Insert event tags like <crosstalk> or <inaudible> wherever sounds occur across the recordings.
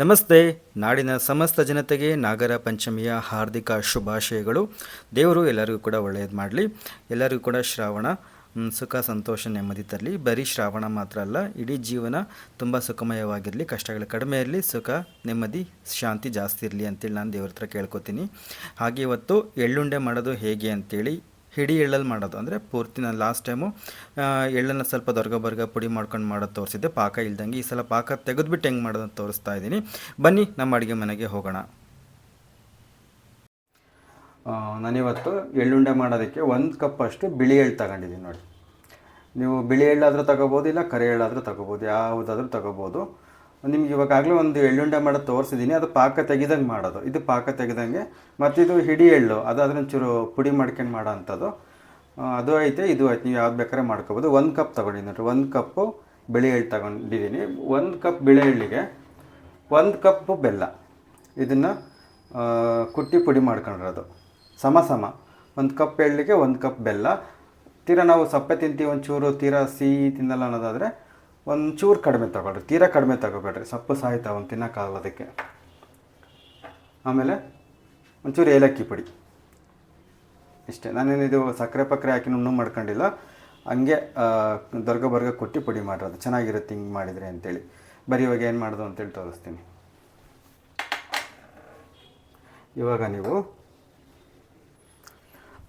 ನಮಸ್ತೆ. ನಾಡಿನ ಸಮಸ್ತ ಜನತೆಗೆ ನಾಗರ ಪಂಚಮಿಯ ಹಾರ್ದಿಕ ಶುಭಾಶಯಗಳು. ದೇವರು ಎಲ್ಲರಿಗೂ ಕೂಡ ಒಳ್ಳೆಯದು ಮಾಡಲಿ. ಎಲ್ಲರಿಗೂ ಕೂಡ ಶ್ರಾವಣ ಸುಖ, ಸಂತೋಷ, ನೆಮ್ಮದಿ ತರಲಿ. ಬರೀ ಶ್ರಾವಣ ಮಾತ್ರ ಅಲ್ಲ, ಇಡೀ ಜೀವನ ತುಂಬ ಸುಖಮಯವಾಗಿರಲಿ, ಕಷ್ಟಗಳು ಕಡಿಮೆ ಇರಲಿ, ಸುಖ, ನೆಮ್ಮದಿ, ಶಾಂತಿ ಜಾಸ್ತಿ ಇರಲಿ ಅಂತೇಳಿ ನಾನು ದೇವ್ರ ಹತ್ರ ಕೇಳ್ಕೊತೀನಿ. ಹಾಗೆ ಇವತ್ತು ಎಳ್ಳುಂಡೆ ಮಾಡೋದು ಹೇಗೆ ಅಂತೇಳಿ ಹಿಡಿ ಎಳ್ಳಲ್ಲಿ ಮಾಡೋದು ಅಂದರೆ ಪೂರ್ತಿ ನಾನು ಲಾಸ್ಟ್ ಟೈಮು ಎಳ್ಳನ್ನು ಸ್ವಲ್ಪ ದೊರ್ಗ ಬರ್ಗ ಪುಡಿ ಮಾಡ್ಕೊಂಡು ಮಾಡೋದು ತೋರಿಸಿದ್ದೆ. ಪಾಕ ಇಲ್ದಂಗೆ ಈ ಸಲ ಪಾಕ ತೆಗೆದುಬಿಟ್ಟು ಹೆಂಗೆ ಮಾಡೋದು ತೋರಿಸ್ತಾ ಇದ್ದೀನಿ. ಬನ್ನಿ, ನಮ್ಮ ಅಡುಗೆ ಮನೆಗೆ ಹೋಗೋಣ. ನಾನಿವತ್ತು ಎಳ್ಳುಂಡೆ ಮಾಡೋದಕ್ಕೆ ಒಂದು ಕಪ್ ಅಷ್ಟು ಬಿಳಿ ಎಳ್ಳು ತಗೊಂಡಿದ್ದೀನಿ ನೋಡಿ. ನೀವು ಬಿಳಿ ಎಳ್ಳಾದರೂ ತಗೋಬೋದು, ಇಲ್ಲ ಕರಿ ಎಳ್ಳಾದರೂ ತಗೋಬೋದು, ಯಾವುದಾದ್ರೂ ತಗೋಬೋದು. ನಿಮ್ಗೆ ಇವಾಗಲೇ ಒಂದು ಎಳ್ಳುಂಡೆ ಮಾಡೋದು ತೋರಿಸಿದ್ದೀನಿ ಅದು ಪಾಕ ತೆಗೆದಂಗೆ ಮಾಡೋದು. ಇದು ಪಾಕ ತೆಗೆದಂಗೆ ಮತ್ತಿದು ಹಿಡಿ ಎಳ್ಳು, ಅದು ಅದನ್ನ ಚೂರು ಪುಡಿ ಮಾಡ್ಕೊಂಡು ಮಾಡೋ ಅಂಥದ್ದು. ಅದು ಐತೆ, ಇದು ಐತೆ, ನೀವು ಯಾವ್ದು ಬೇಕಾದ್ರೆ ಮಾಡ್ಕೋಬೋದು. ಒಂದು ಕಪ್ ತೊಗೊಂಡಿದ್ದೀನಿ ಒಂದು ಕಪ್ಪು ಬಿಳಿ ಎಳ್ಳು ತಗೊಂಡಿದ್ದೀನಿ. ಒಂದು ಕಪ್ ಬಿಳಿ ಎಳ್ಳಿಗೆ, ಒಂದು ಕಪ್ಪು ಬೆಲ್ಲ. ಇದನ್ನು ಕುಟ್ಟಿ ಪುಡಿ ಮಾಡ್ಕೊಂಡಿರೋದು ಸಮ ಸಮ. ಒಂದು ಕಪ್ ಎಳ್ಳಿಗೆ, ಒಂದು ಕಪ್ ಬೆಲ್ಲ. ತೀರಾ ನಾವು ಸಪ್ಪೆ ತಿಂತೀವಿ ಒಂಚೂರು, ತೀರಾ ಸಿಹಿ ತಿನ್ನಲ್ಲ ಅನ್ನೋದಾದರೆ ಒಂಚೂರು ಕಡಿಮೆ ತಗೊಳ್ರಿ, ತೀರಾ ಕಡಿಮೆ ತಗೋಬೇಡ್ರಿ, ಸಪ್ಪು ಸಾಯ್ತಾವೆ ಒಂದು ತಿನ್ನೋಕ್ಕಾಗೋದಕ್ಕೆ. ಆಮೇಲೆ ಒಂಚೂರು ಏಲಕ್ಕಿ ಪುಡಿ. ಇಷ್ಟೇ ನಾನೇನು ಇದು ಸಕ್ಕರೆ ಪಕ್ಕರೆ ಹಾಕಿ ನುಣ್ಣು ಮಾಡ್ಕೊಂಡಿಲ್ಲ. ಹಂಗೆ ದೊರ್ಗ ಬರ್ಗ ಕೊಟ್ಟಿ ಪುಡಿ ಮಾಡಿರೋದು. ಚೆನ್ನಾಗಿರುತ್ತೆ ಹಿಂಗೆ ಮಾಡಿದರೆ ಅಂತೇಳಿ. ಬರೀ ಇವಾಗ ಏನು ಮಾಡೋದು ಅಂತೇಳಿ ತೋರಿಸ್ತೀನಿ. ಇವಾಗ ನೀವು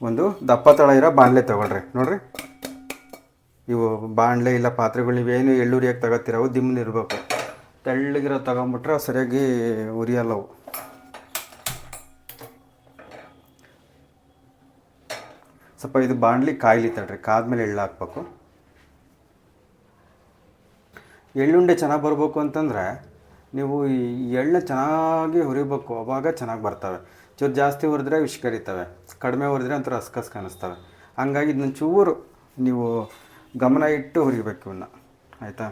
ಒಂದು ದಪ್ಪ ತಳ ಇರೋ ಬಾಣಲೆ ತಗೊಳ್ರಿ. ನೋಡ್ರಿ. ಇವು ಬಾಣಲೆ ಇಲ್ಲ ಪಾತ್ರೆಗಳು ಇವೇನು ಎಳ್ಳುರಿಯಾಗಿ ತಗೋತಿರವು ತಗೋತೀರವು ದಿಮ್ಮನ ಇರಬೇಕು. ತೆಳ್ಳಗಿರೋ ತಗೊಂಬಿಟ್ರೆ ಸರಿಯಾಗಿ ಉರಿಯಲ್ಲವು ಸ್ವಲ್ಪ ಇದು ಬಾಣಲಿ ಕಾಯಿಲಿ ತಡ್ರಿ, ಕಾದ್ಮೇಲೆ ಎಳ್ಳು ಹಾಕ್ಬೇಕು. ಎಳ್ಳುಂಡೆ ಚೆನ್ನಾಗಿ ಬರಬೇಕು ಅಂತಂದರೆ ನೀವು ಈ ಎಳ್ಳನ್ನ ಚೆನ್ನಾಗಿ ಹುರಿಬೇಕು, ಅವಾಗ ಚೆನ್ನಾಗಿ ಬರ್ತವೆ. ಚೂರು ಜಾಸ್ತಿ ಹುರಿದ್ರೆ ವಿಷ್ಕರಿತವೆ ಕಡಿಮೆ ಹುರಿದ್ರೆ ಒಂಥರ ರಸ್ಕಸ್ ಕಾಣಿಸ್ತವೆ. ಹಂಗಾಗಿ ಇದನ್ನ ಚೂರು ನೀವು ಗಮನ ಇಟ್ಟು ಹುರಿಬೇಕು ಇವನ್ನ ಆಯಿತಾ?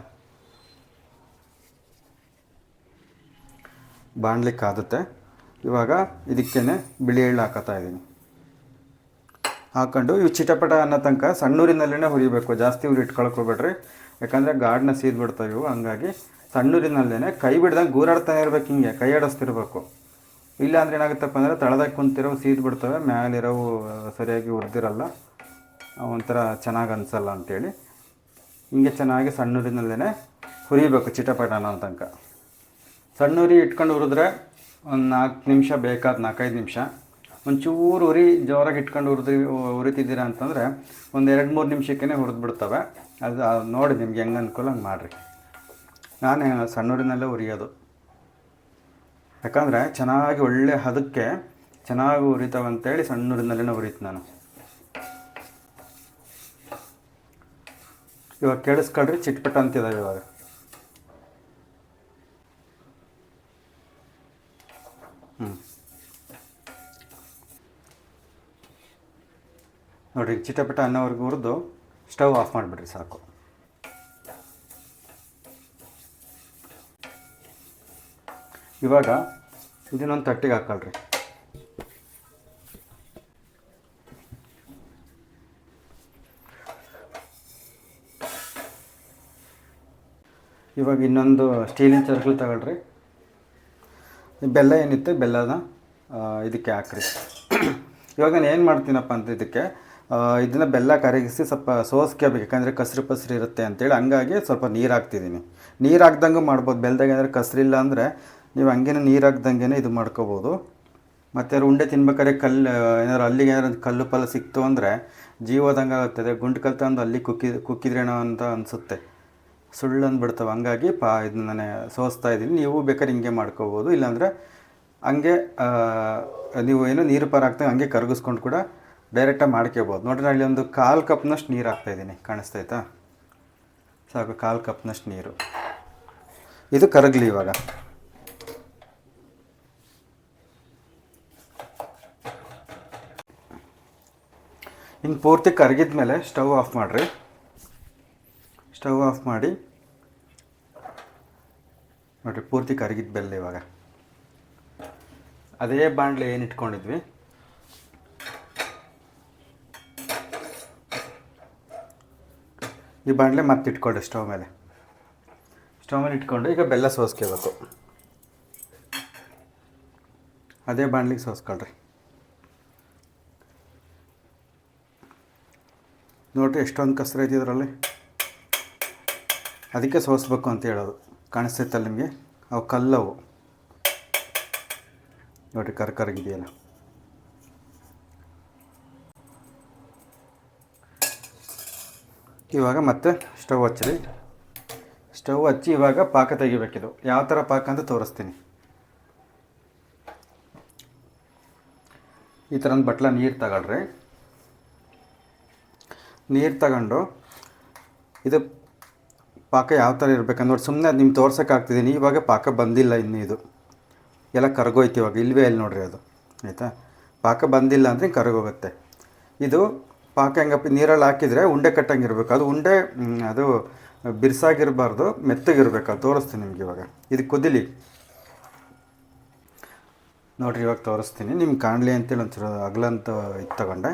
ಬಾಣ್ಲಿಕ್ಕಾಗುತ್ತೆ. ಇವಾಗ ಇದಕ್ಕೇನೆ ಬಿಳಿ ಎಳ್ಳು ಹಾಕತಾ ಇದ್ದೀನಿ. ಹಾಕೊಂಡು ಇವು ಚಿಟಪಟ ಅನ್ನೋ ತನಕ ಸಣ್ಣೂರಿನಲ್ಲೇ ಹುರಿಬೇಕು. ಜಾಸ್ತಿ ಉರಿ ಇಟ್ಕೊಳಕ್ ಹೋಗ್ಬೇಡ್ರಿ. ಯಾಕಂದರೆ ಗಾಡ್ನ ಸೀದ್ ಬಿಡ್ತಾವೆ ಇವು. ಹಂಗಾಗಿ ಸಣ್ಣೂರಿನಲ್ಲೇ ಕೈ ಬಿಡ್ದಂಗೆ ಗೂರಾಡ್ತಾನೆ ಇರ್ಬೇಕು ಹಿಂಗೆ, ಕೈ ಆಡಿಸ್ತಿರ್ಬೇಕು. ಇಲ್ಲ ಅಂದ್ರೆ ಏನಾಗುತ್ತಪ್ಪ ಅಂದರೆ ತಳದಾಗ ಕುಂತಿರೋ ಸೀದ್ ಬಿಡ್ತವೆ ಮ್ಯಾಲಿರೋವು ಸರಿಯಾಗಿ ಹುರಿದಿರಲ್ಲ ಒಂಥರ ಚೆನ್ನಾಗಿ ಅನಿಸಲ್ಲ ಅಂತೇಳಿ. ಹಿಂಗೆ ಚೆನ್ನಾಗಿ ಸಣ್ಣೂರಿನಲ್ಲೇ ಹುರಿಬೇಕು ಚಿಟಪಟನ ತನಕ ಸಣ್ಣೂರಿ ಇಟ್ಕೊಂಡು ಹುರಿದ್ರೆ ಒಂದು ನಾಲ್ಕು ನಿಮಿಷ ಬೇಕಾದ ನಾಲ್ಕೈದು ನಿಮಿಷ. ಒಂಚೂರು ಉರಿ ಜೋರಾಗಿ ಇಟ್ಕೊಂಡು ಹುರಿದ್ರಿ ಹುರಿತಿದ್ದೀರಾ ಅಂತಂದರೆ ಒಂದು ಎರಡು ಮೂರು ನಿಮಿಷಕ್ಕೇ ಹುರಿದ್ಬಿಡ್ತವೆ ಅದು ನೋಡಿ ನಿಮ್ಗೆ ಹೆಂಗೆ ಅನುಕೂಲ ಹಂಗೆ ಮಾಡಿರಿ. ನಾನು ಸಣ್ಣೂರಿನಲ್ಲೇ ಉರಿಯೋದು ಯಾಕಂದರೆ ಚೆನ್ನಾಗಿ ಒಳ್ಳೆ ಹದಕ್ಕೆ ಚೆನ್ನಾಗಿ ಅಂತೇಳಿ ಸಣ್ಣೂರಿನಲ್ಲೇ ಉರಿತು ನಾನು. ಇವಾಗ ಕೇಳಿಸ್ಕೊಳ್ರಿ, ಚಿಟ್ಪಟ ಅಂತಿದ್ದಾವೆ ಇವಾಗ. ಹ್ಞೂ ನೋಡಿರಿ ಚಿಟಪಟ ಅನ್ನೋವರೆಗೂ ಹುರಿದು ಸ್ಟವ್ ಆಫ್ ಮಾಡಿಬಿಡ್ರಿ ಸಾಕು. ಇವಾಗ ಇದನ್ನೊಂದು ತಟ್ಟಿಗೆ ಹಾಕೊಳ್ರಿ. ಇವಾಗ ಇನ್ನೊಂದು ಸ್ಟೀಲಿನ ಚರ್ಕಲ್ ತಗೊಳ್ರಿ. ಬೆಲ್ಲ ಏನಿತ್ತು? ಬೆಲ್ಲನ ಆ, ಇದಕ್ಕೆ ಹಾಕ್ರಿ. ಇವಾಗ ನಾನು ಏನು ಮಾಡ್ತೀನಪ್ಪ ಅಂತ ಇದಕ್ಕೆ ಇದನ್ನು ಬೆಲ್ಲ ಕರಗಿಸಿ ಸ್ವಲ್ಪ ಸೋಸ್ಕೋಬೇಕು ಯಾಕಂದರೆ ಕಸ್ರಿ ಪಸ್ರಿ ಇರುತ್ತೆ ಅಂತೇಳಿ ಹಂಗಾಗಿ ಸ್ವಲ್ಪ ನೀರು ಹಾಕ್ತಿದ್ದೀನಿ ನೀರು ಹಾಕ್ದಂಗೆ ಮಾಡ್ಬೋದು. ಬೆಲ್ದಾಗ ಏನಾದ್ರು ಕಸ್ರಿಲ್ಲ ಅಂದರೆ ನೀವು ಹಂಗೇನೆ ನೀರು ಹಾಕ್ದಂಗೆ ಇದು ಮಾಡ್ಕೋಬೋದು. ಮತ್ತು ಉಂಡೆ ತಿನ್ಬೇಕಾದ್ರೆ ಕಲ್ಲು ಏನಾದ್ರು ಅಲ್ಲಿಗೆ ಏನಾದ್ರು ಕಲ್ಲು ಪಲ್ಲು ಸಿಕ್ತು ಅಂದರೆ ಜೀವದಂಗೆ ಆಗುತ್ತದೆ ಗುಂಡು ಕಲ್ ತಂದು ಅಲ್ಲಿ ಕುಕ್ಕಿ ಕುಕ್ಕಿದ್ರೇನೋ ಅಂತ ಅನಿಸುತ್ತೆ. ಸುಳ್ಳು ಅಂದ್ಬಿಡ್ತವೆ ಹಂಗಾಗಿ ಪಾ ಇದನ್ನ ನಾನು ಸೋಸ್ತಾ ಇದ್ದೀನಿ. ನೀವು ಬೇಕಾದ್ರೆ ಹಿಂಗೆ ಮಾಡ್ಕೋಬೋದು. ಇಲ್ಲಾಂದರೆ ಹಂಗೆ ನೀವು ಏನು ನೀರು ಪಾರು ಹಂಗೆ ಕರಗಿಸ್ಕೊಂಡು ಕೂಡ ಡೈರೆಕ್ಟಾಗಿ ಮಾಡ್ಕೋಬೋದು. ನೋಡಿರಿ ನಾನು ಇಲ್ಲಿ ಒಂದು ಕಾಲು ಕಪ್ನಷ್ಟು ನೀರು ಹಾಕ್ತಾಯಿದ್ದೀನಿ ಕಾಣಿಸ್ತೈತಾ ಸಾಕು, ಕಾಲು ಕಪ್ನಷ್ಟು ನೀರು. ಇದು ಕರಗಲಿ ಇವಾಗ. ಇನ್ನು ಪೂರ್ತಿ ಕರಗಿದ ಮೇಲೆ ಸ್ಟವ್ ಆಫ್ ಮಾಡಿರಿ. ಸ್ಟವ್ ಆಫ್ ಮಾಡಿ ನೋಡಿರಿ, ಪೂರ್ತಿ ಕರಗಿದ ಬೆಲ್ಲ ಇವಾಗ. ಅದೇ ಬಾಣಲೆ ಏನು ಇಟ್ಕೊಂಡಿದ್ವಿ? ಈ ಬಾಣಲೆ ಮತ್ತೆ ಇಟ್ಕೊಳ್ಳಿ ಸ್ಟವ್ ಮೇಲೆ. ಸ್ಟವ್ ಮೇಲೆ ಇಟ್ಕೊಂಡು ಈಗ ಬೆಲ್ಲ ಸೋಸ್ಕೋಬೇಕು. ಅದೇ ಬಾಣಲಿಗೆ ಸೋಸ್ಕೊಳ್ರಿ. ನೋಡಿರಿ, ಎಷ್ಟೊಂದು ಕಸರ ಐತಿ ಇದರಲ್ಲಿ. ಅದಕ್ಕೆ ಸೋಸ್ಬೇಕು ಅಂತ ಹೇಳೋದು. ಕಾಣಿಸ್ತೈತಲ್ಲ ನಿಮಗೆ? ಅವು ಕಲ್ಲವು. ನೋಡಿರಿ, ಕರ್ ಕರಗಿದೆಯಲ್ಲ. ಇವಾಗ ಮತ್ತೆ ಸ್ಟವ್ ಹಚ್ಚಿರಿ. ಸ್ಟವ್ ಹಚ್ಚಿ ಇವಾಗ ಪಾಕ ತೆಗಿಬೇಕಿದು. ಯಾವ ಥರ ಪಾಕ ಅಂತ ತೋರಿಸ್ತೀನಿ. ಈ ಥರ ಒಂದು ಬಟ್ಲ ನೀರು ತಗೊಳ್ರಿ. ನೀರು ತಗೊಂಡು ಇದು ಪಾಕ ಯಾವ ಥರ ಇರಬೇಕು ನೋಡಿ ಸುಮ್ಮನೆ ನಿಮ್ಗೆ ತೋರ್ಸೋಕ್ಕಾಗ್ತಿದ್ದೀನಿ ಇವಾಗ ಪಾಕ ಬಂದಿಲ್ಲ ಇನ್ನು ಇದು. ಎಲ್ಲ ಕರಗೋಯ್ತು ಇವಾಗ, ಇಲ್ವೇ ಇಲ್ಲ ನೋಡಿರಿ ಅದು. ಆಯಿತಾ? ಪಾಕ ಬಂದಿಲ್ಲ ಅಂದರೆ ಕರಗೋಗುತ್ತೆ. ಇದು ಪಾಕ ಹೆಂಗಪ್ಪ, ನೀರಲ್ಲಿ ಹಾಕಿದರೆ ಉಂಡೆ ಕಟ್ಟಂಗೆ ಇರಬೇಕು ಅದು ಉಂಡೆ ಅದು ಬಿರ್ಸಾಗಿರಬಾರ್ದು, ಮೆತ್ತಗಿರ್ಬೇಕು. ಅದು ತೋರಿಸ್ತೀನಿ ನಿಮ್ಗೆ ಇವಾಗ. ಇದು ಕುದಿಲಿ. ನೋಡಿರಿ, ಇವಾಗ ತೋರಿಸ್ತೀನಿ. ನಿಮ್ಗೆ ಕಾಣಲಿ ಅಂತೇಳಿ ಒಂಚೂರು ಅಗ್ಲಂತ ಇದು ತಗೊಂಡೆ.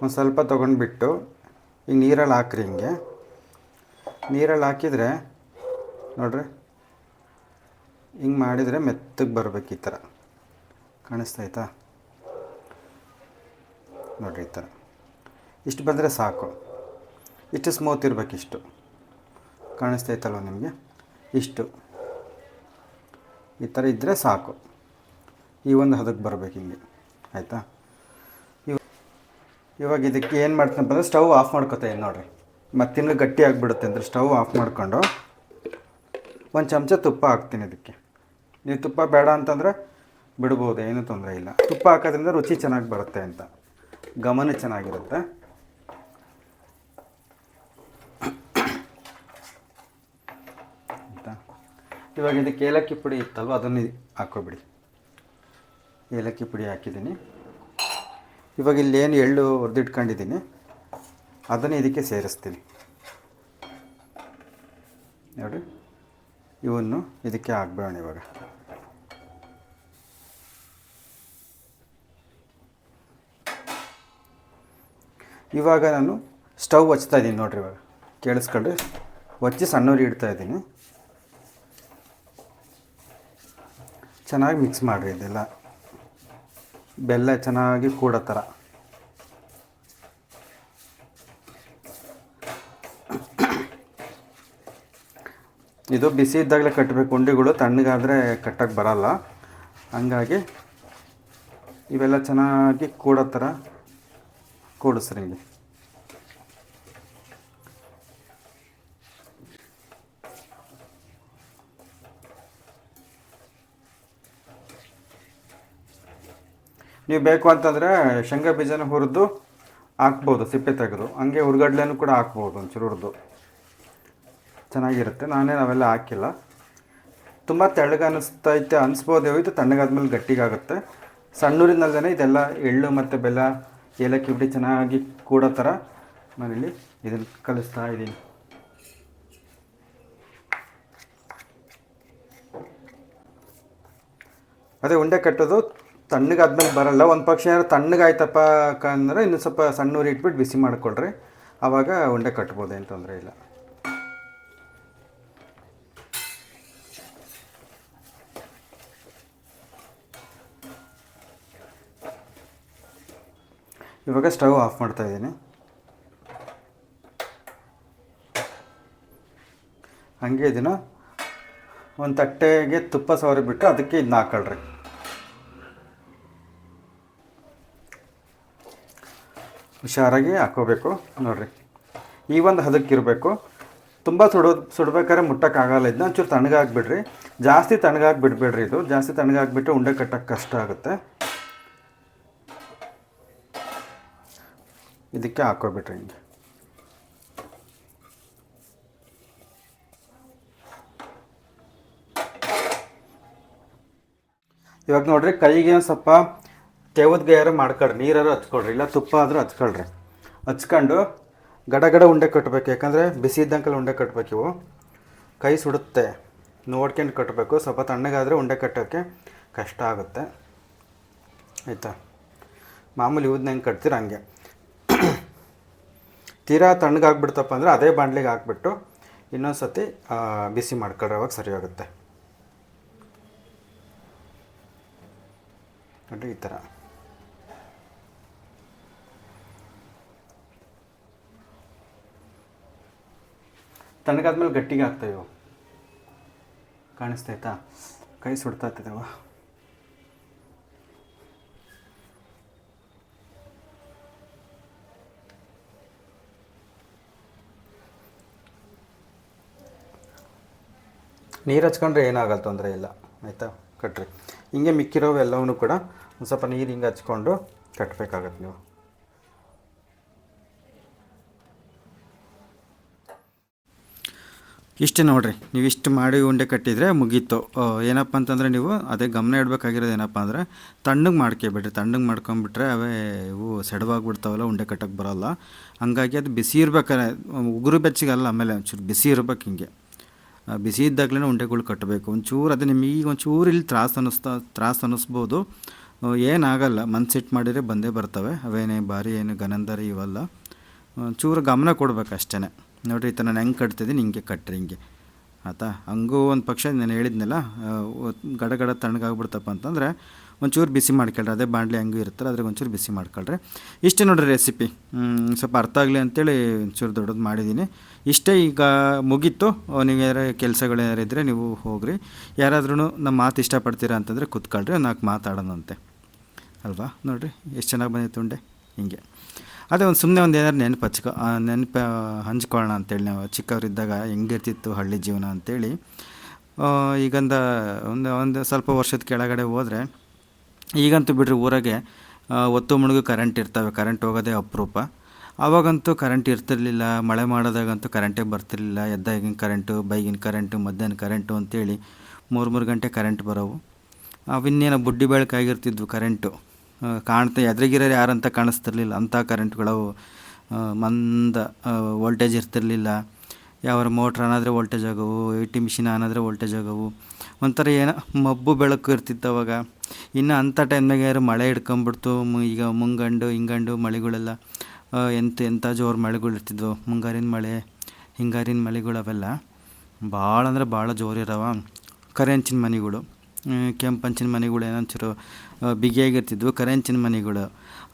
ಒಂದು ಸ್ವಲ್ಪ ತೊಗೊಂಡ್ಬಿಟ್ಟು ಈಗ ನೀರಲ್ಲಿ ಹಾಕ್ರಿ ಹಿಂಗೆ. ನೀರಲ್ಲಿ ಹಾಕಿದರೆ, ನೋಡ್ರಿ, ಹಿಂಗೆ ಮಾಡಿದರೆ ಮೆತ್ತಗೆ ಬರಬೇಕು ಈ ಥರ. ಕಾಣಿಸ್ತಾಯ್ತಾ ನೋಡ್ರಿ ಈ ಥರ. ಇಷ್ಟು ಬಂದರೆ ಸಾಕು. ಇಷ್ಟು ಸ್ಮೂತ್ ಇರಬೇಕು ಇಷ್ಟು. ಕಾಣಿಸ್ತೈತಲ್ವ ನಿಮಗೆ? ಇಷ್ಟು. ಈ ಥರ ಇದ್ದರೆ ಸಾಕು. ಈ ಒಂದು ಹದಕ್ಕೆ ಬರಬೇಕು ಹಿಂಗೆ. ಆಯಿತಾ? ಇವಾಗ ಇದಕ್ಕೆ ಏನು ಮಾಡ್ತೀನಪ್ಪ ಅಂದರೆ ಸ್ಟವ್ ಆಫ್ ಮಾಡ್ಕೊತಾ ಇದ್ದೀನಿ ನೋಡಿರಿ. ತಿನ್ನಲು ಗಟ್ಟಿ ಆಗಿಬಿಡುತ್ತೆ ಅಂದರೆ ಸ್ಟವ್ ಆಫ್ ಮಾಡಿಕೊಂಡು ಒಂದು ಚಮಚ ತುಪ್ಪ ಹಾಕ್ತೀನಿ ಇದಕ್ಕೆ. ನೀವು ತುಪ್ಪ ಬೇಡ ಅಂತಂದರೆ ಬಿಡ್ಬೋದು, ಏನೂ ತೊಂದರೆ ಇಲ್ಲ. ತುಪ್ಪ ಹಾಕೋದ್ರಿಂದ ರುಚಿ ಚೆನ್ನಾಗಿ ಬರುತ್ತೆ ಅಂತ. ಗಮನ ಚೆನ್ನಾಗಿರುತ್ತೆ. ಇವಾಗ ಇದಕ್ಕೆ ಏಲಕ್ಕಿ ಪುಡಿ ಇತ್ತಲ್ವ, ಅದನ್ನು ಹಾಕ್ಕೊಬಿಡಿ. ಏಲಕ್ಕಿ ಪುಡಿ ಹಾಕಿದ್ದೀನಿ. ಇವಾಗ ಏನು ಎಳ್ಳು ಹುರಿದಿಟ್ಕೊಂಡಿದ್ದೀನಿ. ಅದನ್ನು ಇದಕ್ಕೆ ಸೇರಿಸ್ತೀನಿ. ನೋಡಿ, ಇವನ್ನು ಇದಕ್ಕೆ ಹಾಕ್ಬೇಡ ಇವಾಗ. ಇವಾಗ ನಾನು ಸ್ಟವ್ ಹಚ್ತಾ ಇದ್ದೀನಿ ನೋಡ್ರಿ ಇವಾಗ. ಕೇಳಿಸ್ಕೊಂಡು ಹಚ್ಚಿ ಸಣ್ಣವ್ರಿ ಇಡ್ತಾ ಇದ್ದೀನಿ. ಚೆನ್ನಾಗಿ ಮಿಕ್ಸ್ ಮಾಡಿರಿ ಇದೆಲ್ಲ. ಬೆಲ್ಲ ಚೆನ್ನಾಗಿ ಕೂಡೋ ಥರ ಇದು ಬಿಸಿ ಇದ್ದಾಗಲೇ ಕಟ್ಟಬೇಕು. ಉಂಡೆಗಳು ತಣ್ಣಗಾದರೆ ಕಟ್ಟಕ್ಕೆ ಬರಲ್ಲ. ಹಂಗಾಗಿ ಇವೆಲ್ಲ ಚೆನ್ನಾಗಿ ಕೂಡೋ ಥರ ಕೂಡಿಸ್ರಿ ಹಿಂಗೆ ನೀವು ಬೇಕು ಅಂತಂದರೆ ಶೇಂಗಾ ಬೀಜನ ಹುರಿದು ಹಾಕ್ಬೋದು, ಸಿಪ್ಪೆ ತೆಗೆದು. ಹಂಗೆ ಹುರ್ಗಡ್ಲೆನೂ ಕೂಡ ಹಾಕ್ಬೋದು ಒಂಚೂರು ಹುರಿದು ಚೆನ್ನಾಗಿರುತ್ತೆ. ನಾನೇ ನಾವೆಲ್ಲ ಹಾಕಿಲ್ಲ. ತುಂಬ ತೆಳ್ಳಗೆ ಅನ್ನಿಸ್ತೈತೆ ಅನಿಸ್ಬೋದು. ಇದು ತಣ್ಣಗಾದ್ಮೇಲೆ ಗಟ್ಟಿಗಾಗುತ್ತೆ. ಸಣ್ಣೂರಿನಲ್ಲೇ ಇದೆಲ್ಲ ಎಳ್ಳು ಮತ್ತು ಬೆಲ್ಲ, ಏಲಕ್ಕಿ ಬಿಟ್ಟು ಚೆನ್ನಾಗಿ ಕೂಡೋ ಥರ ನಾನಿಲ್ಲಿ ಇದನ್ನು ಕಲಿಸ್ತಾ ಇದ್ದೀನಿ. ಅದೇ ಉಂಡೆ ಕಟ್ಟೋದು ತಣ್ಣಗಾದ್ಮೇಲೆ ಬರಲ್ಲ. ಒಂದು ಪಕ್ಷ ಏನಾದ್ರು ತಣ್ಣಗಾಯ್ತಪ್ಪ ಅಂದ್ರೆ ಇನ್ನು ಸ್ವಲ್ಪ ಸಣ್ಣ ಸಣ್ಣೂರು ಇಟ್ಬಿಟ್ಟು ಬಿಸಿ ಮಾಡಿಕೊಳ್ರಿ. ಆವಾಗ ಉಂಡೆ ಕಟ್ಬೋದು, ಏನು ತೊಂದರೆ ಇಲ್ಲ. ಇವಾಗ ಸ್ಟವ್ ಆಫ್ ಮಾಡ್ತಾ ಇದ್ದೀನಿ. ಹಾಗೆ ಇದನ್ನು ಒಂದು ತಟ್ಟೆಗೆ ತುಪ್ಪ ಸವರಿ ಬಿಟ್ಟು ಅದಕ್ಕೆ ಇದನ್ನ ಹಾಕೊಳ್ರಿ. ಹುಷಾರಾಗಿ ಹಾಕೋಬೇಕು ನೋಡಿರಿ. ಈ ಒಂದು ಹದಕ್ಕೆ ಇರಬೇಕು. ತುಂಬ ಸುಡ, ಸುಡ್ಬೇಕಾದ್ರೆ ಮುಟ್ಟಕ್ಕಾಗಲ್ಲ. ಇದನ್ನ ಒಂಚೂರು ತಣ್ಣಗಾಗ್ಬಿಡ್ರಿ ಜಾಸ್ತಿ ತಣ್ಣಗಾಗಿ ಬಿಡಬೇಡ್ರಿ ಇದು. ಜಾಸ್ತಿ ತಣ್ಣಗಾಗ್ಬಿಟ್ಟು ಉಂಡೆ ಕಟ್ಟಕ್ಕೆ ಕಷ್ಟ ಆಗುತ್ತೆ. ಇದಕ್ಕೆ ಹಾಕೋಬಿಟ್ರಿ ಹಿಂಗೆ. ಇವಾಗ ನೋಡ್ರಿ ಕೈಗೆ ಸ್ವಲ್ಪ ಗೈಯಾರ ಮಾಡ್ಕೊಳ್ರಿ, ನೀರಾರು ಹಚ್ಕೊಳ್ರಿ ಇಲ್ಲ ತುಪ್ಪ ಆದರೂ ಹಚ್ಕೊಳ್ರಿ ಹಚ್ಕೊಂಡು ಗಡ ಗಡ ಉಂಡೆ ಕಟ್ಟಬೇಕು ಯಾಕಂದರೆ ಬಿಸಿ ಇದ್ದಂಕಲ್ಲಿ ಉಂಡೆ ಕಟ್ಟಬೇಕು ಇವು. ಕೈ ಸುಡುತ್ತೆ, ನೋಡ್ಕೊಂಡು ಕಟ್ಟಬೇಕು ಸ್ವಲ್ಪ ತಣ್ಣಗಾದರೆ ಉಂಡೆ ಕಟ್ಟೋಕ್ಕೆ ಕಷ್ಟ ಆಗುತ್ತೆ. ಆಯಿತಾ? ಮಾಮೂಲಿ ಇವ್ದನ್ನ ಹೆಂಗೆ ಕಟ್ತೀರ ಹಂಗೆ. ತೀರಾ ತಣ್ಣಗಾಗ್ಬಿಡ್ತಪ್ಪ ಅಂದರೆ ಅದೇ ಬಾಂಡ್ಲಿಗೆ ಹಾಕ್ಬಿಟ್ಟು ಇನ್ನೊಂದು ಸತಿ ಬಿಸಿ ಮಾಡ್ಕೊಳ್ರಿ, ಅವಾಗ ಸರಿ ಹೋಗುತ್ತೆ. ನೋಡಿ ಈ ಥರ. ತಣ್ಣಗಾದ್ಮೇಲೆ ಗಟ್ಟಿಗೆ ಆಗ್ತಾವೆ ಇವು. ಕಾಣಿಸ್ತೈತಾ ಕೈ ಸುಡ್ತಾ ಇರ್ತದವ ನೀರು ಹಚ್ಕೊಂಡ್ರೆ ಏನಾಗಲ್ಲ ತೊಂದರೆ ಇಲ್ಲ, ಆಯಿತಾ? ಕಟ್ರಿ. ಹಿಂಗೆ ಮಿಕ್ಕಿರೋವೆಲ್ಲವನ್ನೂ ಕೂಡ ಒಂದು ಸ್ವಲ್ಪ ನೀರು ಹಿಂಗೆ ಹಚ್ಕೊಂಡು ಕಟ್ಟಬೇಕಾಗತ್ತೆ ನೀವು. ಇಷ್ಟೇ ನೋಡ್ರಿ, ನೀವು ಇಷ್ಟು ಮಾಡಿ ಉಂಡೆ ಕಟ್ಟಿದರೆ ಮುಗೀತು. ಏನಪ್ಪ ಅಂತಂದರೆ ನೀವು ಅದೇ ಗಮನ ಇಡಬೇಕಾಗಿರೋದು ಏನಪ್ಪ ಅಂದರೆ ತಣ್ಣಗೆ ಮಾಡ್ಕೊಬಿಡ್ರಿ ತಣ್ಣಗೆ ಮಾಡ್ಕೊಂಬಿಟ್ರೆ ಅವೇ ಇವು ಸೆಡವಾಗ್ಬಿಡ್ತಾವಲ್ಲ, ಉಂಡೆ ಕಟ್ಟಕ್ಕೆ ಬರೋಲ್ಲ. ಹಂಗಾಗಿ ಅದು ಬಿಸಿ ಇರ್ಬೇಕಾರೆ ಉಗುರು ಬೆಚ್ಚಗಲ್ಲ ಆಮೇಲೆ ಒಂಚೂರು ಬಿಸಿ ಇರ್ಬೇಕು ಹಿಂಗೆ. ಬಿಸಿ ಇದ್ದಾಗಲೇ ಉಂಡೆಗಳು ಕಟ್ಟಬೇಕು. ಒಂಚೂರು ಅದು ನಿಮಗೆ ಈಗ ಒಂಚೂರು ಇಲ್ಲಿ ತ್ರಾಸು ಅನ್ನಿಸ್ತಾ ತ್ರಾಸು ಅನ್ನಿಸ್ಬೋದು ಏನಾಗಲ್ಲ ಮನ್ಸಿಟ್ಟು ಮಾಡಿದರೆ ಬಂದೇ ಬರ್ತವೆ. ಅವೇನೇ ಭಾರಿ ಏನು ಗನಂದರಿ ಇವಲ್ಲ. ಚೂರು ಗಮನ ಕೊಡ್ಬೇಕು ಅಷ್ಟೇ ನೋಡಿರಿ, ಈ ಥರ ನಾನು ಹೆಂಗೆ ಕಟ್ತಿದ್ದೀನಿ ಹಿಂಗೆ ಕಟ್ಟ್ರಿ ಹಿಂಗೆ. ಆಯ್ತಾ? ಹಂಗೂ ಒಂದು ಪಕ್ಷ ನಾನು ಹೇಳಿದ್ನಲ್ಲ ಗಡ ಗಡ ತಣ್ಣಗಾಗ್ಬಿಡ್ತಪ್ಪ ಅಂತಂದರೆ, ಒಂಚೂರು ಬಿಸಿ ಮಾಡ್ಕೊಳ್ರಿ, ಅದೇ ಬಾಂಡ್ಲಿ ಹೆಂಗೂ ಇರ್ತಾರೆ ಅದ್ರಾಗ ಒಂಚೂರು ಬಿಸಿ ಮಾಡ್ಕೊಳ್ರಿ. ಇಷ್ಟೇ ನೋಡಿರಿ ರೆಸಿಪಿ ಸ್ವಲ್ಪ ಅರ್ಥ ಆಗಲಿ ಅಂತೇಳಿ ಒಂಚೂರು ದೊಡ್ಡದು ಮಾಡಿದ್ದೀನಿ. ಇಷ್ಟೇ ಈಗ ಮುಗೀತು. ನೀವು ಯಾರ ಕೆಲಸಗಳು ಇದ್ದರೆ ನೀವು ಹೋಗ್ರಿ. ಯಾರಾದ್ರೂ ನಮ್ಮ ಮಾತು ಇಷ್ಟಪಡ್ತೀರಾ ಅಂತಂದರೆ ಕೂತ್ಕೊಳ್ರಿ ನಾಲ್ಕು ಮಾತಾಡೋಣಂತೆ. ಅಲ್ವಾ? ನೋಡಿರಿ, ಎಷ್ಟು ಚೆನ್ನಾಗಿ ಬಂದಿತ್ತು ಉಂಡೆ? ಹಿಂಗೆ. ಅದೇ ಒಂದು ಸುಮ್ಮನೆ ಒಂದು ಏನಾದ್ರು ನೆನಪು ಹಚ್ಕೊ ನೆನಪು ಹಂಚ್ಕೊಳ್ಳೋಣ ಅಂತೇಳಿ ನಾವು ಚಿಕ್ಕವರಿದ್ದಾಗ ಹೆಂಗಿರ್ತಿತ್ತು ಹಳ್ಳಿ ಜೀವನ ಅಂತೇಳಿ. ಈಗಂದ ಒಂದು ಒಂದು ಸ್ವಲ್ಪ ವರ್ಷದ ಕೆಳಗಡೆ ಹೋದರೆ, ಈಗಂತೂ ಬಿಡ್ರಿ ಊರಾಗೆ ಒತ್ತು ಮುಳುಗು ಕರೆಂಟ್ ಇರ್ತವೆ ಕರೆಂಟ್ ಹೋಗೋದೇ ಅಪರೂಪ. ಆವಾಗಂತೂ ಕರೆಂಟ್ ಇರ್ತಿರ್ಲಿಲ್ಲ, ಮಳೆ ಮಾಡೋದಾಗಂತೂ ಕರೆಂಟೇ ಬರ್ತಿರ್ಲಿಲ್ಲ, ಎದ್ದಾಗಿನ ಕರೆಂಟು ಬೈಗಿನ ಕರೆಂಟು ಮಧ್ಯಾಹ್ನ ಕರೆಂಟು ಅಂತೇಳಿ ಮೂರು ಮೂರು ಗಂಟೆ ಕರೆಂಟ್ ಬರೋವು. ಅವಿನ್ನೇನೋ ಬುಡ್ಡಿ ಬೆಳಕಾಗಿರ್ತಿದ್ವು ಕರೆಂಟು ಕಾಣ್ತಾ ಎದುರಿಗಿರೋರು ಯಾರಂತ ಕಾಣಿಸ್ತಿರ್ಲಿಲ್ಲ. ಅಂಥ ಕರೆಂಟ್ಗಳು ಮಂದ ವೋಲ್ಟೇಜ್ ಇರ್ತಿರ್ಲಿಲ್ಲ. ಯಾವ ಮೋಟ್ರ್ ಅನ್ನಾದರೆ ವೋಲ್ಟೇಜ್ ಆಗವು ಎ ಟಿ ಮಿಷಿನ್ ಅನ್ನಾದರೆ ವೋಲ್ಟೇಜ್ ಆಗವು. ಒಂಥರ ಏನೋ ಮಬ್ಬು ಬೆಳಕು ಇರ್ತಿತ್ತು ಅವಾಗ. ಇನ್ನು ಅಂಥ ಟೈಮ್ನಾಗ ಯಾರು ಮಳೆ ಹಿಡ್ಕೊಂಬಿಡ್ತು ಈಗ ಮುಂಗಂಡು, ಹಿಂಗಂಡು ಮಳೆಗಳೆಲ್ಲ ಎಂತ ಎಂಥ ಜೋರು ಮಳೆಗಳು ಇರ್ತಿದ್ವು. ಮುಂಗಾರಿನ ಮಳೆ, ಹಿಂಗಾರಿನ ಮಳೆಗಳು ಅವೆಲ್ಲ ಭಾಳ ಅಂದರೆ ಭಾಳ ಜೋರಿರವ ಕರೆಂಚಿನ ಮನೆಗಳು. ಕೆಂಪಂಚಿನ ಮನೆಗಳು ಏನಂಚೂರು ಬಿಗಿಯಾಗಿರ್ತಿದ್ವು, ಕರೆಂಚಿನ ಮನೆಗಳು.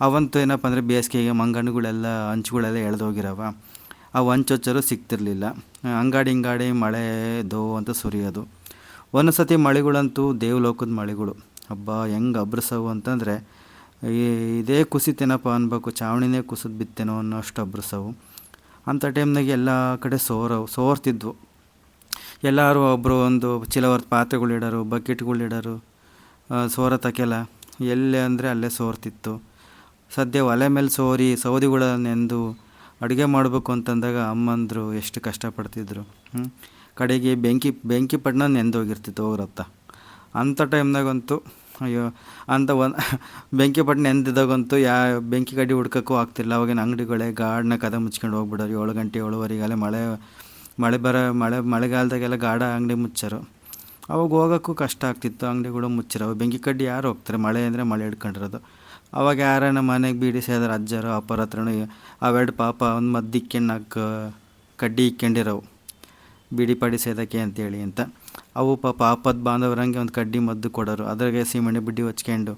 ಅವಂತೂ ಏನಪ್ಪ ಅಂದರೆ ಬೇಸಿಗೆಗೆ ಮಂಗಣ್ಣುಗಳೆಲ್ಲ ಹಂಚುಗಳೆಲ್ಲ ಎಳೆದೋಗಿರವ ಅವು ಹಂಚೊಚ್ಚರು ಸಿಗ್ತಿರ್ಲಿಲ್ಲ. ಅಂಗಾಡಿ ಹಿಂಗಾಡಿ ಮಳೆ ದೋ ಅಂತ ಸುರಿಯೋದು. ಒಂದು ಸತಿ ಮಳೆಗಳಂತೂ ದೇವಲೋಕದ ಮಳೆಗಳು. ಹಬ್ಬ ಹೆಂಗೆ ಅಬ್ರಸವು ಅಂತಂದರೆ ಇದೇ ಕುಸಿತೇನಪ್ಪ ಅನ್ಬೇಕು, ಚಾವಣಿನೇ ಕುಸಿದು ಬಿತ್ತೇನೋ ಅನ್ನೋ ಅಷ್ಟು ಅಬ್ರಸವು. ಅಂಥ ಟೈಮ್ನಾಗೆ ಎಲ್ಲ ಕಡೆ ಸೋರವು, ಸೋರ್ತಿದ್ವು. ಎಲ್ಲರೂ ಒಬ್ಬರು ಒಂದು ಚಿಲವರ್ತ ಪಾತ್ರೆಗಳು ಇಡೋರು ಬಕೆಟ್ಗಳು ಇಡೋರು ಸೋರತಕ್ಕೆಲ್ಲ. ಎಲ್ಲೇ ಅಂದರೆ ಅಲ್ಲೇ ಸೋರ್ತಿತ್ತು. ಸದ್ಯ ಒಲೆ ಮೇಲೆ ಸೋರಿ ಸೌದಿಗಳನ್ನೆಂದು ಅಡುಗೆ ಮಾಡಬೇಕು ಅಂತಂದಾಗ ಅಮ್ಮಂದರು ಎಷ್ಟು ಕಷ್ಟಪಡ್ತಿದ್ರು. ಕಡೆಗೆ ಬೆಂಕಿ ಬೆಂಕಿ ಪಟ್ಟಣ ನೆಂದೋಗಿರ್ತಿತ್ತು ಹೋಗ್ರತ್ತ. ಅಂಥ ಟೈಮ್ನಾಗಂತೂ, ಅಯ್ಯೋ ಅಂತ ಒಂದು <laughs> ಬೆಂಕಿ ಪಟ್ಟಣ ನೆಂದಿದ್ದಾಗಂತೂ ಯಾ, ಬೆಂಕಿ ಕಡ್ಡಿ ಹುಡ್ಕೋಕ್ಕೂ ಆಗ್ತಿಲ್ಲ. ಅವಾಗಿನ ಅಂಗಡಿಗಳೇ ಗಾರ್ಡ್ನ ಕದ ಮುಚ್ಕೊಂಡು ಹೋಗ್ಬಿಡೋರು. ಏಳು ಗಂಟೆ ಏಳುವರೆಗೆಲ್ಲ ಮಳೆ ಮಳೆ ಬರ, ಮಳೆ, ಮಳೆಗಾಲದಾಗೆಲ್ಲ ಗಾಢ ಅಂಗಡಿ ಮುಚ್ಚಾರು. ಅವಾಗ ಹೋಗೋಕ್ಕೂ ಕಷ್ಟ ಆಗ್ತಿತ್ತು ಅಂಗಡಿಗಳು ಮುಚ್ಚಿರವು ಬೆಂಕಿ ಕಡ್ಡಿ ಯಾರು ಹೋಗ್ತಾರೆ? ಮಳೆ ಅಂದರೆ ಮಳೆ ಹಿಡ್ಕೊಂಡಿರೋದು. ಅವಾಗ ಯಾರನ್ನ ಮನೆಗೆ ಬೀಡಿ ಅಜ್ಜರು, ಅಪ್ಪರ ಹತ್ರ ಅವೆರಡು ಪಾಪ ಒಂದು ಮದ್ದು ಇಕ್ಕೊಂಡು ಕಡ್ಡಿ ಇಕ್ಕೊಂಡಿರೋವು. ಬೀಡಿ ಪಾಡಿ ಸೇದಕ್ಕೆ ಅಂತೇಳಿ ಅಂತ. ಅವು ಪಾಪ ಆಪದ ಬಾಂಧವರಂಗೆ ಒಂದು ಕಡ್ಡಿ ಮದ್ದು ಕೊಡೋರು. ಅದ್ರಾಗೆ ಸೀಮೆಣ್ಣೆ ಬಿಡ್ಡಿ ಹೊಚ್ಕೊಂಡು,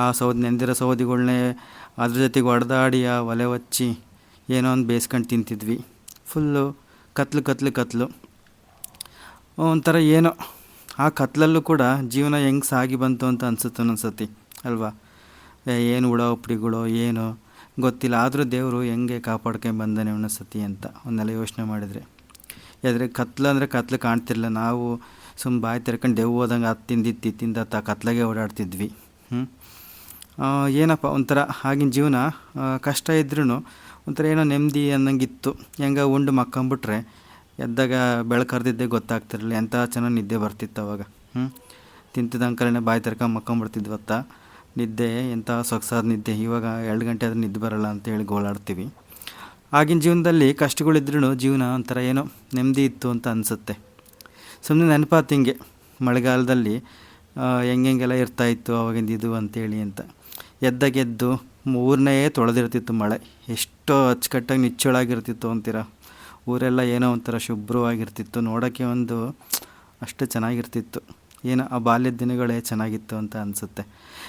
ಆ ಸೌದಿ, ನೆಂದಿರೋ ಸೌದಿಗಳನ್ನೇ ಅದ್ರ ಜೊತೆಗೆ ಹೊಡೆದಾಡಿ ಆ ಒಲೆ ಹಚ್ಚಿ ಏನೋ ಒಂದು ಬೇಯಿಸ್ಕೊಂಡು ತಿಂತಿದ್ವಿ. ಫುಲ್ಲು ಕತ್ಲು ಕತ್ಲು ಕತ್ಲು. ಒಂಥರ ಏನೋ. ಆ ಕತ್ಲಲ್ಲೂ ಕೂಡ ಜೀವನ ಹೆಂಗೆ ಸಾಗಿ ಬಂತು ಅಂತ ಅನಿಸುತ್ತೆ ಒಂದೊಂದು ಅಲ್ವಾ? ಏನು ಹುಳ ಉಪ್ಡಿಗಳು ಏನು? ಗೊತ್ತಿಲ್ಲ. ಆದರೂ ದೇವರು ಹೆಂಗೆ ಕಾಪಾಡ್ಕೊಂಡು ಬಂದಾನೆ ಅವನ ಸತಿ ಅಂತ ಒಂದೆಲ್ಲ ಯೋಚನೆ ಮಾಡಿದರೆ. ಯಾಕಂದರೆ ಕತ್ಲು ಅಂದರೆ ಕತ್ಲು ಕಾಣ್ತಿರಲಿಲ್ಲ. ನಾವು ಸುಮ್ಮ ಬಾಯಿ ತೆರ್ಕೊಂಡು ದೇವ್ ಹೋದಂಗೆ ಅದು ತಿಂದಿತ್ತು ತಿಂದ ತ ಕತ್ಲಾಗೆ ಓಡಾಡ್ತಿದ್ವಿ. ಹ್ಞೂ ಏನಪ್ಪ, ಒಂಥರ ಆಗಿನ ಜೀವನ ಕಷ್ಟ ಇದ್ರೂ ಒಂಥರ ಏನೋ ನೆಮ್ಮದಿ ಅನ್ನಂಗಿತ್ತು. ಹೆಂಗೆ ಉಂಡು ಮಕ್ಕಂಬಿಟ್ರೆ ಎದ್ದಾಗ ಬೆಳ್ಕರ್ದಿದ್ದೆ ಗೊತ್ತಾಗ್ತಿರಲಿಲ್ಲ. ಎಂಥ ಚೆನ್ನಾಗಿ ನಿದ್ದೆ ಬರ್ತಿತ್ತು ಅವಾಗ. ಹ್ಞೂ ತಿಂತಿದ್ದಂಕರೇ ಬಾಯಿ ತೆರ್ಕೊಂಡು ಮಕ್ಕೊಂಬಿಡ್ತಿದ್ವತ್ತ ನಿದ್ದೆ, ಎಂಥ ಸೊಗಸಾದ ನಿದ್ದೆ. ಇವಾಗ ಎರಡು ಗಂಟೆ ಆದರೂ ನಿದ್ದೆ ಬರಲ್ಲ ಅಂತೇಳಿ ಗೋಳಾಡ್ತೀವಿ. ಆಗಿನ ಜೀವನದಲ್ಲಿ ಕಷ್ಟಗಳಿದ್ರೂ ಜೀವನ ಒಂಥರ ಏನೋ ನೆಮ್ಮದಿ ಇತ್ತು ಅಂತ ಅನಿಸುತ್ತೆ. ಸುಮ್ಮನೆ ನೆನಪಾತು ಹಿಂಗೆ. ಮಳೆಗಾಲದಲ್ಲಿ ಹೆಂಗೆಂಗೆಲ್ಲ ಇರ್ತಾಯಿತ್ತು ಅವಾಗಿಂದ ಇದು ಅಂತೇಳಿ ಅಂತ. ಎದ್ದಾಗೆದ್ದು ಊರನ್ನೇ ತೊಳೆದಿರ್ತಿತ್ತು ಮಳೆ. ಎಷ್ಟೋ ಅಚ್ಚುಕಟ್ಟಾಗಿ ನಿಚ್ಚಳಾಗಿರ್ತಿತ್ತು ಅಂತೀರ? ಊರೆಲ್ಲ ಏನೋ ಒಂಥರ ಶುಭ್ರವಾಗಿರ್ತಿತ್ತು. ನೋಡೋಕ್ಕೆ ಒಂದು ಅಷ್ಟು ಚೆನ್ನಾಗಿರ್ತಿತ್ತು. ಏನೋ ಆ ಬಾಲ್ಯದ ದಿನಗಳೇ ಚೆನ್ನಾಗಿತ್ತು ಅಂತ ಅನಿಸುತ್ತೆ.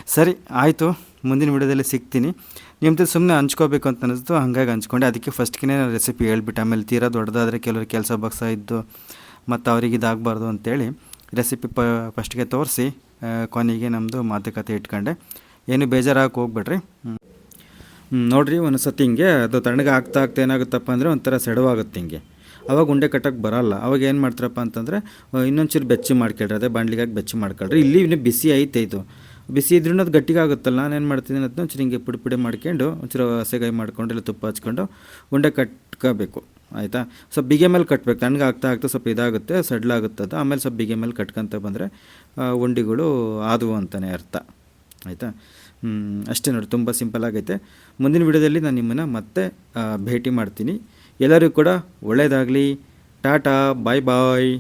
ಸರಿ, ಆಯಿತು. ಮುಂದಿನ ವಿಡಿಯೋದಲ್ಲಿ ಸಿಗ್ತೀನಿ. ನಿಮ್ಮ ಸುಮ್ಮನೆ ಹಂಚ್ಕೋಬೇಕು ಅಂತ ಅನಿಸ್ತು. ಹಾಗಾಗಿ ಹಂಚ್ಕೊಂಡೆ. ಅದಕ್ಕೆ ಫಸ್ಟ್ಗೆ ರೆಸಿಪಿ ಹೇಳ್ಬಿಟ್ಟು. ಆಮೇಲೆ ತೀರಾ ದೊಡ್ಡದಾದರೆ ಕೆಲವರು ಕೆಲಸ ಬಗ್ಸ ಇದ್ದು ಮತ್ತು ಅವ್ರಿಗೆ ಇದಾಗಬಾರ್ದು ಅಂತೇಳಿ ರೆಸಿಪಿ ಪ, ಫಸ್ಟ್ಗೆ ತೋರಿಸಿ ಕೊನೆಗೆ ನಮ್ಮದು ಮಾತುಕತೆ ಇಟ್ಕೊಂಡೆ. ಏನು ಬೇಜಾರಾಗಕ್ಕೆ ಹೋಗ್ಬೇಡ್ರಿ. ಹ್ಞೂ ನೋಡಿರಿ ಒಂದು ಸತಿ ಹಿಂಗೆ ಅದು ತಣ್ಣಗೆ ಆಗ್ತಾ ಆಗ್ತಾ ಏನಾಗುತ್ತಪ್ಪ ಅಂದರೆ ಒಂಥರ ಸೆಡವಾಗುತ್ತೆ ಹಿಂಗೆ. ಅವಾಗ ಉಂಡೆ ಕಟ್ಟಕ್ಕೆ ಬರಲ್ಲ. ಅವಾಗ ಏನು ಮಾಡ್ತಾರಪ್ಪ ಅಂತಂದರೆ ಇನ್ನೊಂಚೂರು ಬೆಚ್ಚಿ ಮಾಡ್ಕೊಳ್ರಿ, ಅದೇ ಬಾಣ್ಲಿಗಾಗಿ ಬೆಚ್ಚಿ ಮಾಡ್ಕೊಳ್ರಿ. ಇಲ್ಲಿ ಇನ್ನೂ ಬಿಸಿ ಐತೆ ಇದು. ಬಿಸಿ ಇದ್ರೂ ಅದು ಗಟ್ಟಿಗೆ ಆಗುತ್ತಲ್ಲ, ನಾನು ಏನು ಮಾಡ್ತೀನಿ ಅದನ್ನ ಒಂಚೂರು ಹಿಂಗೆ ಪುಡಿ ಪುಡಿ ಮಾಡ್ಕೊಂಡು, ಒಂಚೂರು ಹಸೆಗಾಯಿ ಮಾಡ್ಕೊಂಡು, ಇಲ್ಲ ತುಪ್ಪ ಹಚ್ಕೊಂಡು ಉಂಡೆ ಕಟ್ಕೋಬೇಕು. ಆಯಿತಾ? ಸ್ವಲ್ಪ ಬಿಗೆ ಮೇಲೆ ಕಟ್ಟಬೇಕು ತಣ್ಣಗೆ ಆಗ್ತಾ ಆಗ್ತಾ ಸ್ವಲ್ಪ ಇದಾಗುತ್ತೆ ಸಡ್ಲಾಗುತ್ತೆ ಅದು ಆಮೇಲೆ ಸ್ವಲ್ಪ ಬಿಗೆ ಮೇಲೆ ಕಟ್ಕೊಂತ ಬಂದರೆ ಉಂಡಿಗಳು ಆದವು ಅಂತಲೇ ಅರ್ಥ. ಆಯಿತಾ? ಅಷ್ಟೇ ನೋಡಿ, ತುಂಬ ಸಿಂಪಲ್ ಆಗೈತೆ. ಮುಂದಿನ ವಿಡಿಯೋದಲ್ಲಿ ನಾನು ನಿಮ್ಮನ್ನು ಮತ್ತೆ ಭೇಟಿ ಮಾಡ್ತೀನಿ. ಎಲ್ಲರಿಗೂ ಕೂಡ ಒಳ್ಳೆಯದಾಗಲಿ ಟಾಟಾ, ಬಾಯ್ ಬಾಯ್.